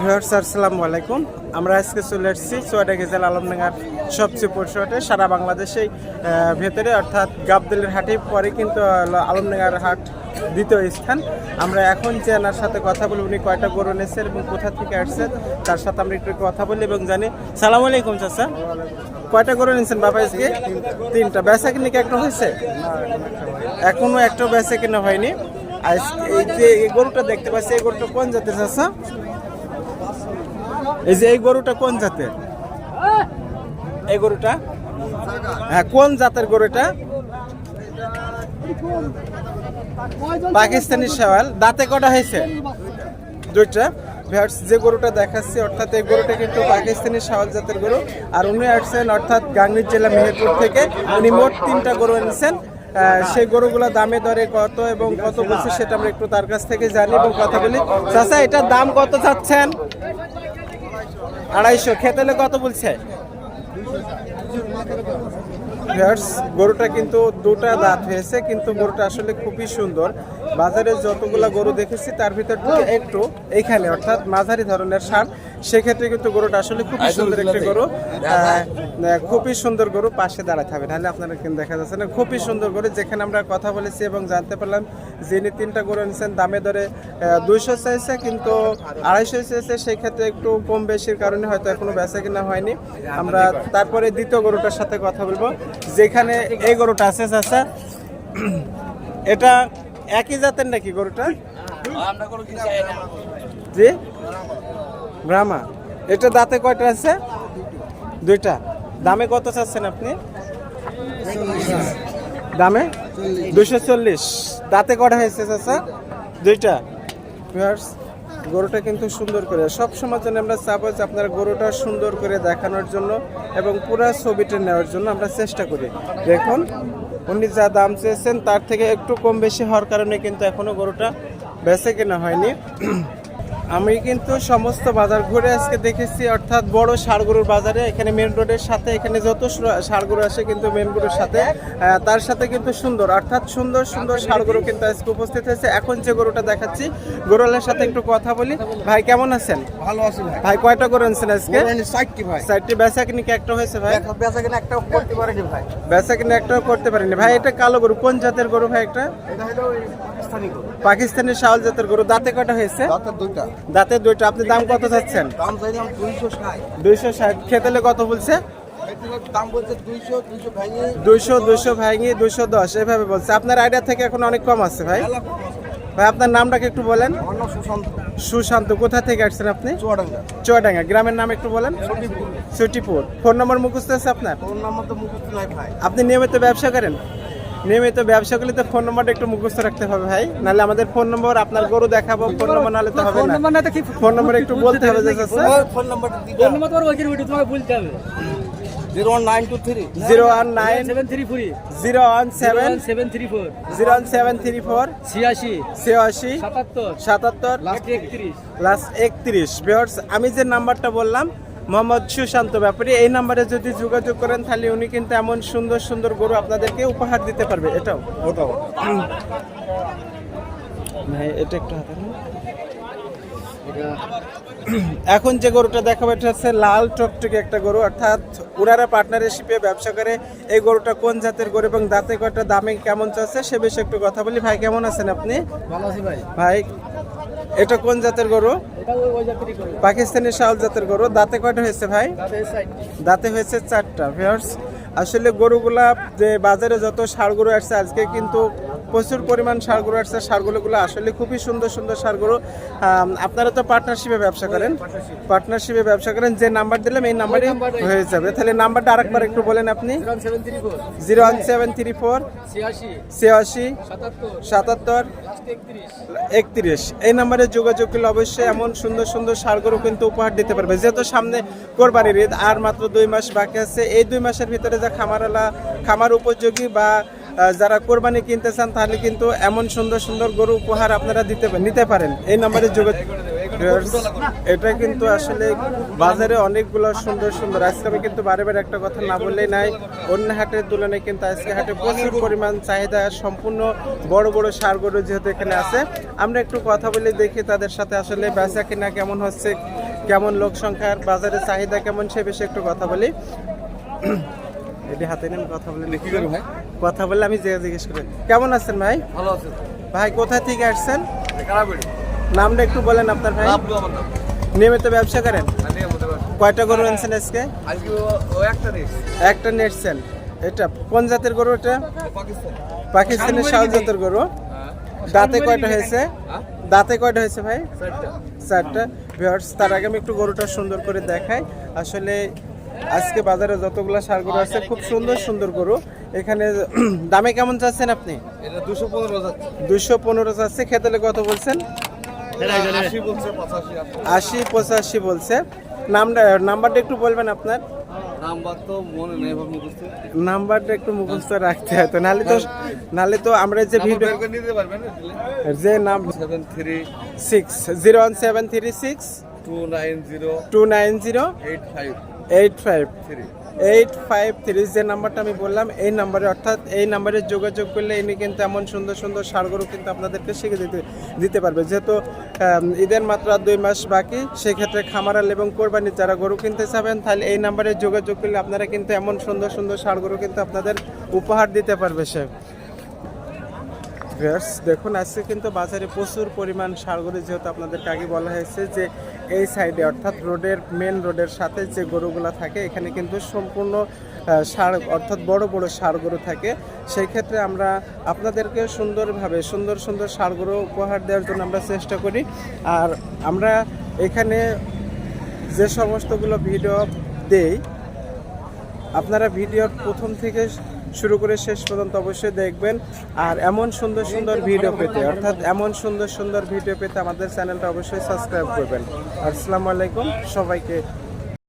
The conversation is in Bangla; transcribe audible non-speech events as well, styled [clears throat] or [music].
ভিউয়ার্স আসসালামু আলাইকুম। আমরা আজকে চলে এসেছি চুয়াডাঙ্গা জেলা আলমডাঙ্গার সবচেয়ে পরিষদে সারা বাংলাদেশেই ভেতরে, অর্থাৎ গাবদলের হাটে, পরে কিন্তু আলমডাঙ্গার হাট দ্বিতীয় স্থান। আমরা এখন যে এনার সাথে কথা বলি উনি কয়টা গরু নিয়েছেন এবং কোথা থেকে আসছেন, তার সাথে আমরা একটু কথা বলি এবং জানি, সালাম আলাইকুম চাচা। কয়টা গরু নিয়েছেন বাবা আজকে? তিনটা। বেচা কিনে কি একটা হয়েছে? এখনও একটা বেচা কিনা হয়নি। আর এই যে, এই গরুটা দেখতে পাচ্ছি, এই গরুটা কোন জাতের চাচা? এই যে এই গরুটা কোন জাতের? এই গরুটা? হ্যাঁ কোন জাতের গরুটা? পাকিস্তানি শেওয়াল। দাঁতে কটা হয়েছে? দুইটা। যে গরুটা দেখাচ্ছি, অর্থাৎ এই গরুটা কিন্তু পাকিস্তানি শাওয়াল জাতের গরু। আর উনি আসছেন, অর্থাৎ গাংনির জেলা মেহেরপুর থেকে। উনি মোট তিনটা গরু এনেছেন। সেই গরুগুলো দামে দরে কত এবং কত বলছে সেটা আমরা একটু তার কাছ থেকে জানি এবং কথা বলি। চাচা, এটার দাম কত চাচ্ছেন? আড়াইশো। খেতে হলে কত বলছে? গরুটা কিন্তু দুটা দাঁত হয়েছে, কিন্তু গরুটা আসলে খুবই সুন্দর। বাজারে যতগুলা গরু দেখেছি তার ভিতর থেকে একটু এইখানে অর্থাৎ মাঝারি ধরনের সার সেক্ষেত্রে কিন্তু গরুটা আসলে খুবই সুন্দর একটি গরু। খুবই সুন্দর গরু পাশে দাঁড়াতে হবে তাহলে আপনারা কিন্তু দেখা যাচ্ছে না খুবই সুন্দর গরু যেখানে আমরা কথা বলেছি এবং জানতে পারলাম যিনি তিনটা গরু এনেছেন দামে দরে দুইশো চাইছে কিন্তু আড়াইশো চাইছে সেই ক্ষেত্রে একটু কম বেশির কারণে হয়তো এখনও বেচা কিনা হয়নি। আমরা তারপরে দ্বিতীয় গরুটার সাথে কথা বলব। যেখানে এই গরুটা আছে চাচা এটা একই জাতের নাকি গরুটা? জি? ব্রাহ্মা। এটা দাঁতে কয়টা আছে? দুইটা। দামে কত চাচ্ছেন আপনি? দামে? দুশো চল্লিশ। দাঁতে কটা হয়েছে চাচা? দুইটা। গরুটা কিন্তু সুন্দর করে। সব সময় জন্য আমরা চাবো যে আপনার গরুটা সুন্দর করে দেখানোর জন্য এবং পুরো ছবিটা নেওয়ার জন্য আমরা চেষ্টা করি। দেখুন। উনি যা দাম চেয়েছেন, তার থেকে একটু কম বেশি হওয়ার কারণে কিন্তু এখনও গরুটা বেছে কেনা হয়নি। আমি কিন্তু সমস্ত বাজার ঘুরে আজকে দেখেছি অর্থাৎ বড় সারগরুর বাজারে এখানে মেন রোডের সাথে এখানে যত সারগরু আসে কিন্তু মেন রোডের সাথে তার সাথে কিন্তু সুন্দর অর্থাৎ সুন্দর সুন্দর সারগরু কিন্তু আজকে উপস্থিত হয়েছে। এখন যে গরুটা দেখাচ্ছি গরুলের সাথে একটু কথা বলি। ভাই কেমন আছেন? ভালো আছি ভাই। কয়টা গরু আনছেন আজকে? সাইটটি ভাই। চারটি বেচা কিনি একটা হয়েছে ভাই? বেচা কিনা একটা করতে পারেনি ভাই। বেচা কিনি একটাও করতে পারেনি। ভাই এটা কালো গরু কোন জাতের গরু ভাই একটা এটা হলো পাকিস্তানি গরু। পাকিস্তানি শাওল জাতের গরু দাঁতে কয়টা হয়েছে? দাঁতের দুইটা। দাঁতে দুইটা আপনি দাম কত চাচ্ছেন? দাম চাইলাম দুইশো ষাট। দুইশো ষাট। খেতেলে কত বলছে? দাম বলছে দুইশো দুইশো ভেঙে। দুইশো দুইশো ভাঙি দুইশো দশ এভাবে বলছে। আপনার আইডিয়া থেকে এখন অনেক কম আছে ভাই। ভাই আপনার নামটাকে একটু বলেন। সুশান্ত। সুশান্ত কোথা থেকে আসছেন আপনি? চুয়াডাঙ্গা। চুয়াডাঙ্গা। গ্রামের নাম একটু বলেন। সুটিপুর। ফোন নম্বর মুখস্থ আছে আপনার? তোর নাম তো মুখস্থ নাই ভাই। আপনি নিয়মিত ব্যবসা করেন? নিয়মিত ব্যবসা করলে তো ফোন নম্বরটা একটু মুখস্থ রাখতে হবে ভাই। নাহলে আমাদের ফোন নম্বর আপনার গরু দেখাবো ফোন নম্বর নাহলে তো হবে না। ফোন নম্বর একটু বলতে হবে যে ফোন নাম্বারটা দিতে zero one nine two three. Zero one nine seven three four. Zero one seven seven three four. Zero one seven three four ছিয়াশি। ছিয়াশি সাতাত্তর। সাতাত্তর লাস্ট একত্রিশ। প্লাস একত্রিশ। আমি যে নাম্বারটা বললাম মোহাম্মদ সুশান্ত ব্যাপারী এই নাম্বারে যদি যোগাযোগ করেন তাহলে উনি কিন্তু এমন সুন্দর সুন্দর গরু আপনাদেরকে উপহার দিতে পারবে। এটাও? ওটাও ভাই এটা একটু হাতে এখন যে গরুটা দেখাবো এটা হচ্ছে লাল টকটকে একটা গরু অর্থাৎ ওনারা পার্টনারশিপে ব্যবসা করে এই গরুটা কোন জাতের গরু এবং দাঁতে কয়টা দামে কেমন চলছে সে বিষয়ে একটু কথা বলি। ভাই কেমন আছেন আপনি? ভালো আছি ভাই। ভাই এটা কোন জাতের গরু? এটা ওই ওই জাতিরই করে পাকিস্তানি শাওল জাতের গরু দাঁতে কয়টা হয়েছে ভাই? দাঁতে হয়েছে চারটা। ভিউয়ার্স আসলে গরুগুলা যে বাজারে যত সার গরু আসছে আজকে কিন্তু প্রচুর পরিমাণ গরু আসছে। ষাড়গুলোগুলো আসলে খুবই সুন্দর সুন্দর গরু আপনারা তো পার্টনারশিপে ব্যবসা করেন। পার্টনারশিপে ব্যবসা করেন যে নাম্বার দিলাম এই নাম্বারে হয়ে যাবে। তাহলে নাম্বারটা আরেকবার একটু বলেন আপনি। Zero one seven three four ছিয়াশি। সাতাত্তর। একত্রিশ। এই নাম্বারে যোগাযোগ করলে অবশ্যই এমন সুন্দর সুন্দর সারগরু কিন্তু উপহার দিতে পারবে। যেহেতু সামনে কোরবানির ঈদ আর মাত্র দুই মাস বাকি আছে। এই দুই মাসের ভিতরে যা খামারালা খামার উপযোগী বা যারা কোরবানি কিনতে চান, তাহলে কিন্তু এমন সুন্দর সুন্দর গরু উপহার আপনারা দিতে নিতে পারেন। এই নাম্বারে যোগাযোগ এটা কিন্তু আসলে বাজারে অনেকগুলো সুন্দর সুন্দর। আজকে আমি কিন্তু বারে বারে একটা কথা না বললেই নাই। অন্য হাটের তুলনায় কিন্তু আজকে হাটে প্রচুর পরিমাণ চাহিদা সম্পূর্ণ বড় বড় সার গরু যেহেতু এখানে আছে। আমরা একটু কথা বলে দেখি তাদের সাথে আসলে বেচা কিনা কেমন হচ্ছে, কেমন লোক সংখ্যার বাজারে চাহিদা কেমন সে বিষয়ে একটু কথা বলি। এটি হাতে নেন কথা বলে কি করব ভাই? কথা বললে আমি যে জিজ্ঞেস করি। কেমন আছেন ভাই? ভালো ভাই কোথা থেকে আসছেন? নামটা একটু বলেন আপনার ভাই। নিয়মিত ব্যবসা করেন? বাসা। কয়টা গরু আনছেন আজকে? একটা দেশ নেটছেন এটা কোন জাতের গরু এটা? পাকিস্তানের শাহ জাতের গরু। হ্যাঁ। দাঁতে কয়টা হয়েছে? হ্যাঁ? দাঁতে কয়টা হয়েছে ভাই? চারটা। চারটা। ভিউয়ার্স তার আগে আমি একটু গরুটা সুন্দর করে দেখাই। আসলে আজকে বাজারে যতগুলো সার গরু আছে খুব সুন্দর সুন্দর গরু। এখানে [clears throat] দামে কেমন চাচ্ছেন আপনি? দুশো পনেরো চাচ্ছে খেতেলে কত বলছেন? আশি পঁচাশি বলছে। নামটা নাম্বারটা একটু বলবেন আপনার? নাম্বারটা একটু মুখস্থ রাখতে হয় তো তো তো আমরা যে ভিডিও যে নাম seven three six zero one seven three six two nine zero two nine zero eight five eight five three. Eight five three যে নাম্বারটা আমি বললাম এই নাম্বারে অর্থাৎ এই নাম্বারে যোগাযোগ করলে ইনি কিন্তু এমন সুন্দর সুন্দর সারগরু কিন্তু আপনাদেরকে শিখে দিতে দিতে পারবে। যেহেতু ঈদের মাত্র দুই মাস বাকি সেক্ষেত্রে খামারাল এবং কোরবানি যারা গরু কিনতে চাবেন তাহলে এই নাম্বারে যোগাযোগ করলে আপনারা কিন্তু এমন সুন্দর সুন্দর সারগরু কিন্তু আপনাদের উপহার দিতে পারবে সে। ভিউয়ার্স, দেখুন, আজকে কিন্তু বাজারে প্রচুর পরিমাণ সারগরু যেহেতু আপনাদেরকে আগে বলা হয়েছে যে এই সাইডে, অর্থাৎ রোডের মেন রোডের সাথে যে গরুগুলো থাকে, এখানে কিন্তু সম্পূর্ণ সার, অর্থাৎ বড় বড় সার গরু থাকে। সেই ক্ষেত্রে আমরা আপনাদেরকে সুন্দরভাবে, সুন্দর সুন্দর সার গরু উপহার দেওয়ার জন্য আমরা চেষ্টা করি। আর আমরা এখানে যে সমস্তগুলো ভিডিও দেই আপনারা ভিডিওর প্রথম থেকে শুরু করে শেষ পর্যন্ত অবশ্যই দেখবেন। আর এমন সুন্দর সুন্দর ভিডিও পেতে, অর্থাৎ এমন সুন্দর সুন্দর ভিডিও পেতে আমাদের চ্যানেলটা অবশ্যই সাবস্ক্রাইব করবেন। আর আসসালামু আলাইকুম, সবাইকে